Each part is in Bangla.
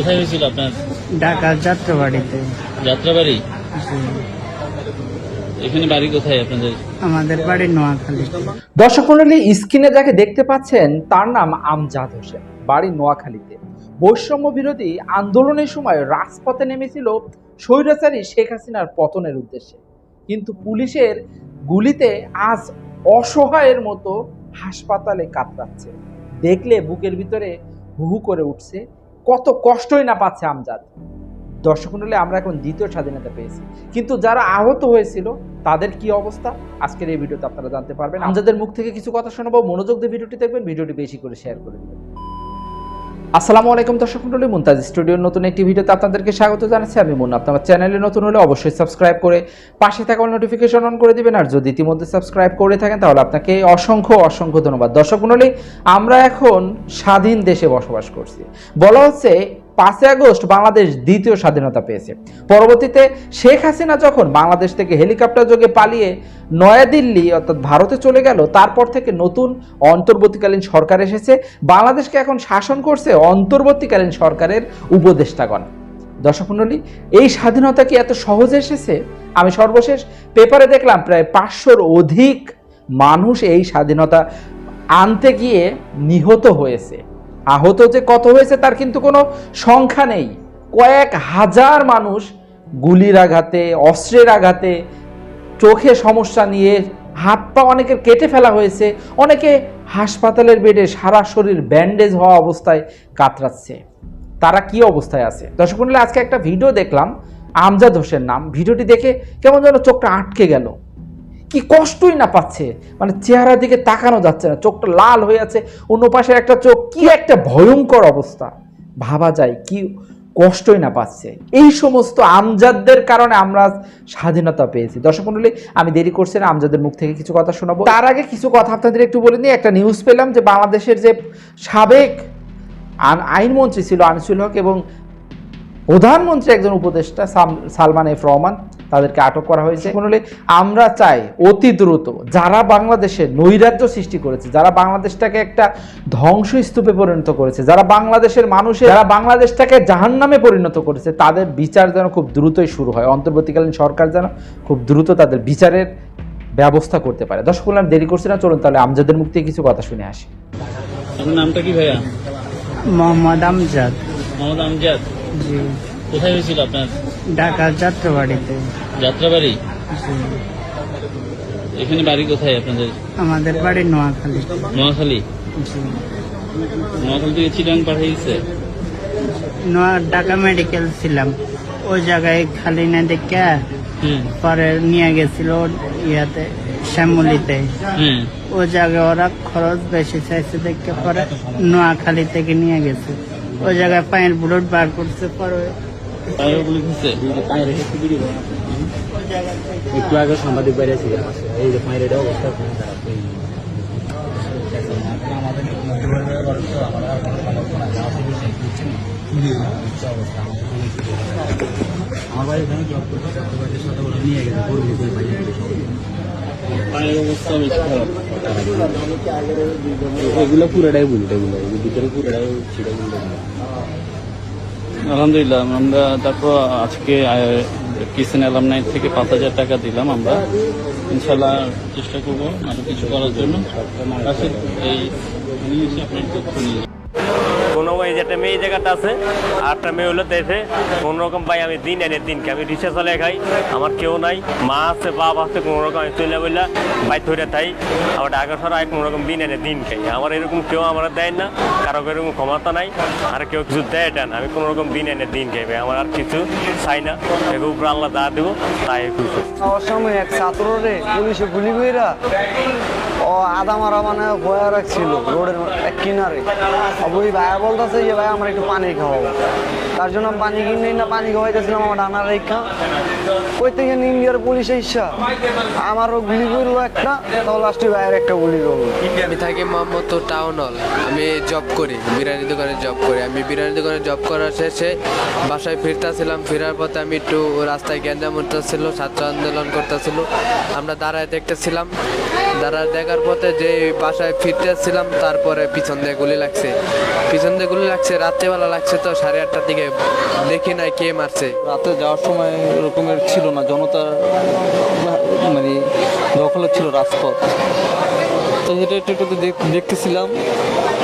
কোথায় হয়েছিল আপনার? ঢাকার যাত্রাবাড়িতে। যাত্রাবাড়ি? এখানে বাড়ি কোথায় আপনাদের? আমাদের বাড়ি নোয়াখালীতে দর্শক মন্ডলী স্ক্রিনে যাকে দেখতে পাচ্ছেন তার নাম আমজাদ হোসেন। বাড়ি নোয়াখালীতে। বৈষম্য বিরোধী আন্দোলনের সময় রাজপথে নেমেছিল স্বৈরাচারী শেখ হাসিনার পতনের উদ্দেশ্যে। কিন্তু পুলিশের গুলিতে আজ অসহায়ের মতো হাসপাতালে কাতরাচ্ছে। দেখলে বুকের ভিতরে হু হু করে উঠছে। কত কষ্টই না পাচ্ছে আমজাদ। দর্শক মন্ডলে আমরা এখন দ্বিতীয় স্বাধীনতা পেয়েছি। কিন্তু যারা আহত হয়েছিল তাদের কি অবস্থা? আজকের এই ভিডিওতে আপনারা জানতে পারবেন। আমজাদের মুখ থেকে কিছু কথা শোনাবো। মনোযোগ দিয়ে ভিডিওটি দেখবেন। ভিডিওটি বেশি করে শেয়ার করে দিবেন। আসসালামু আলাইকুম দর্শক মন্ডলী, মুনতাজ স্টুডিওর নতুন একটি ভিডিওতে আপনাদেরকে স্বাগত জানাচ্ছি। আমি মুন আপনার চ্যানেলে নতুন হলে অবশ্যই সাবস্ক্রাইব করে পাশে থাকা নোটিফিকেশন অন করে দিবেন। আর যদি ইতিমধ্যে সাবস্ক্রাইব করে থাকেন, তাহলে আপনাকে অসংখ্য অসংখ্য ধন্যবাদ। দর্শক মন্ডলী, আমরা এখন স্বাধীন দেশে বসবাস করছি। বলা হচ্ছে পাঁচই আগস্ট বাংলাদেশ দ্বিতীয় স্বাধীনতা পেয়েছে। পরবর্তীতে শেখ হাসিনা যখন বাংলাদেশ থেকে হেলিকপ্টার যোগে পালিয়ে নয়াদিল্লি, অর্থাৎ ভারতে চলে গেল, তারপর থেকে নতুন অন্তর্বর্তীকালীন সরকার এসেছে। বাংলাদেশকে এখন শাসন করছে অন্তর্বর্তীকালীন সরকারের উপদেষ্টাগণ। দর্শক মণ্ডলী, এই স্বাধীনতা কি এত সহজে এসেছে? আমি সর্বশেষ পেপারে দেখলাম প্রায় পাঁচশোর অধিক মানুষ এই স্বাধীনতা আনতে গিয়ে নিহত হয়েছে। আহত যে কত হয়েছে তার কিন্তু কোনো সংখ্যা নেই। কয়েক হাজার মানুষ গুলির আঘাতে, অস্ত্রের আঘাতে চোখে সমস্যা নিয়ে হাত পা অনেকের কেটে ফেলা হয়েছে। অনেকে হাসপাতালের বেডে সারা শরীর ব্যান্ডেজ হওয়া অবস্থায় কাতরাচ্ছে। তারা কি অবস্থায় আছে? দর্শক আজকে একটা ভিডিও দেখলাম, আমজাদ হোসেন নাম। ভিডিওটি দেখে কেমন যেন চোখটা আটকে গেল। কি কষ্টই না পাচ্ছে? মানে চেহারার দিকে তাকানো যাচ্ছে না, চোখটা লাল হয়ে আছে, অন্য পাশের একটা চোখ, কি একটা ভয়ঙ্কর অবস্থা। ভাবা যায় কি কষ্টই না পাচ্ছে। এই সমস্ত আমজাদদের কারণে আমরা স্বাধীনতা পেয়েছি। দর্শক মণ্ডলী আমি দেরি করছি না, আমজাদের মুখ থেকে কিছু কথা শোনাবো। তার আগে কিছু কথা আপনাদের একটু বলে নিই, একটা নিউজ পেলাম যে বাংলাদেশের যে সাবেক আইনমন্ত্রী ছিল আনিসুল হক এবং প্রধানমন্ত্রী একজন উপদেষ্টা সালমান এফ রহমান তাদেরকে আটক করা হয়েছে। বলে আমরা চাই অতি দ্রুত যারা বাংলাদেশে নৈরাজ্য সৃষ্টি করেছে যারা বাংলাদেশটাকে একটা ধ্বংসস্তূপে পরিণত করেছে যারা বাংলাদেশের মানুষের যারা বাংলাদেশটাকে জাহান্নামে পরিণত করেছে তাদের বিচার যেন খুব দ্রুতই শুরু হয়। অন্তর্বর্তীকালীন সরকার যেন খুব দ্রুত তাদের বিচারের ব্যবস্থা করতে পারে। দর্শক বললাম দেরি করছি না চলুন তাহলে আমজাদের মুখ থেকে কিছু কথা শুনে আসি। আপনার নামটা কি ভাইয়া? মোহাম্মদ আমজাদ। মোহাম্মদ আমজাদ। জি। কোথায় হয়েছিল আপনার? ঢাকার যাত্রাবাড়িতে। যাত্রাবাড়ি? এখানে বাড়ি কোথায় আপনাদের? আমাদের বাড়ি নোয়াখালীতে নোয়াখালী? নোয়াখালী থেকে চিটাং পাঠিয়েছে? নোয়া ঢাকা মেডিকেল ছিলাম। ওই জায়গায় খালি না দেখে পরে নিয়ে গেছিল ইয়াতে শ্যামলিতে। ওই জায়গায় ওরা খরচ বেশি চাইছে দেখে পরে নোয়াখালী থেকে নিয়ে গেছে। ওই জায়গায় পায়ের বুলেট বার করছে পরে একটু আগে সাংবাদিক বাইরে ছিল। এই যে পায়ের অবস্থা খুব খারাপ। আমার বাড়ি এখানে জব করতে চাকরিবাড়ির সাথে ওরা নিয়ে গেছে পুরো ভিতরে বাইরে পায়ের অবস্থা বেশ খারাপ। এগুলো পুরোটাই বুঝতে এগুলো ভিতরে পুরোটাই ছিল আলহামদুলিল্লাহ, আমরা তারপর আজকে কিষেন অ্যালামনাই থেকে পাঁচ হাজার টাকা দিলাম আমরা। ইনশাল্লাহ চেষ্টা করব আরও কিছু করার জন্য। এই আপনার তথ্য নিয়ে কোনো এই যে একটা মেয়ে জায়গাটা আছে একটা মেয়ে হলো দেশে কোন রকম ভাই আমি দিন এনে দিনকে। আমি রিক্সা চালিয়ে খাই, আমার কেউ নাই, মা আছে, বাপ আছে কোনো রকম আমি চলে বললা বাইর ধরে থাই। আমার ঢাকা সরাই কোনো রকম দিন এনে দিন খাই আমার এরকম কেউ আমার দেয় না, কারও এরকম ক্ষমতা নাই, আর কেউ কিছু দেয় না। আমি কোনো রকম দিন এনে দিন খাই ভাই, আমার আর কিছু চাই না। এর উপরে আল্লাহ দা দেবো, তাই খুশি। যাওয়ার সময় এক ছাত্ররে পুলিশে গুলি কইরা, ও আদা মারা মানে বয়া রাখছিল, রোডের এক কিনারে। ওই ভাইয়া বলতেছে যে, ভাই, আমার একটু পানি খাওয়াবো তার জন্য পানি কিনে না পানি খাওয়াইতেছিলাম, আমার ডানার রেখা। কই থেকে ইন্ডিয়ার পুলিশ ইচ্ছা আমারও গুলি করল একটা তো লাস্টে ভাইয়ের একটা গুলি করল। আমি থাকি মোহাম্মদ টাউন হল আমি জব করি বিরিয়ানি দোকানে জব করি। আমি বিরিয়ানি দোকানে জব করার শেষে বাসায় ফিরতেছিলাম। ফেরার পথে আমি একটু রাস্তায় গ্যাঞ্জাম উঠতেছিল, ছাত্র আন্দোলন করতেছিল। আমরা দাঁড়ায় দেখতেছিলাম। দাঁড়ায় দেখার পথে যে বাসায় ফিরতেছিলাম, তারপরে পিছন দিয়ে গুলি লাগছে। পিছন দিয়ে গুলি লাগছে রাত্রেবেলা লাগছে তো সাড়ে আটটার দিকে। দেখি নাই কে মারছে। রাতে যাওয়ার সময় এরকমের ছিল না জনতা মানে দখলে ছিল রাজপথ। তো হেঁটে হেঁটে দেখ- দেখতেছিলাম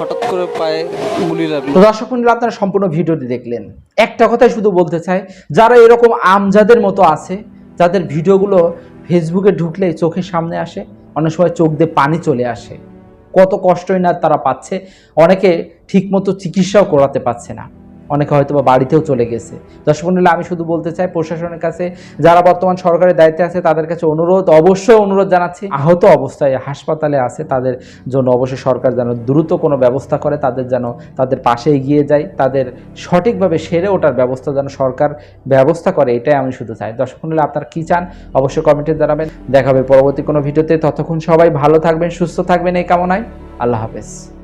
হঠাৎ করে পায়ে গুলি লাগল। দর্শক মন্ডলী আপনারা সম্পূর্ণ ভিডিওটি দেখলেন। একটা কথাই শুধু বলতে চাই যারা এরকম আমজাদের মতো আছে যাদের ভিডিওগুলো ফেসবুকে ঢুকলে চোখের সামনে আসে অনেক সময় চোখ দিয়ে পানি চলে আসে। কত কষ্টই না তারা পাচ্ছে অনেকে ঠিকমতো চিকিৎসাও করাতে পারছে না। অনেকে হয়তো বা বাড়িতেও চলে গেছে। দর্শক মন্ডলী, আমি শুধু বলতে চাই, প্রশাসনের কাছে যারা বর্তমান সরকারের দায়িত্বে আছে, তাদের কাছে অনুরোধ, অবশ্যই অনুরোধ জানাচ্ছি, আহত অবস্থায় হাসপাতালে আছে তাদের জন্য। অবশ্যই সরকার যেন দ্রুত কোনো ব্যবস্থা করে, তাদের যেন তাদের পাশে এগিয়ে যায়, তাদের সঠিকভাবে সেরে ওঠার ব্যবস্থা যেন সরকার ব্যবস্থা করে, এটাই আমি শুধু চাই। দর্শক মন্ডলী, আপনারা কী চান? অবশ্যই কমেন্টে জানাবেন। দেখা হবে পরবর্তী কোনো ভিডিওতে। ততক্ষণ সবাই ভালো থাকবেন, সুস্থ থাকবেন এই কামনায়। আল্লাহ হাফেজ।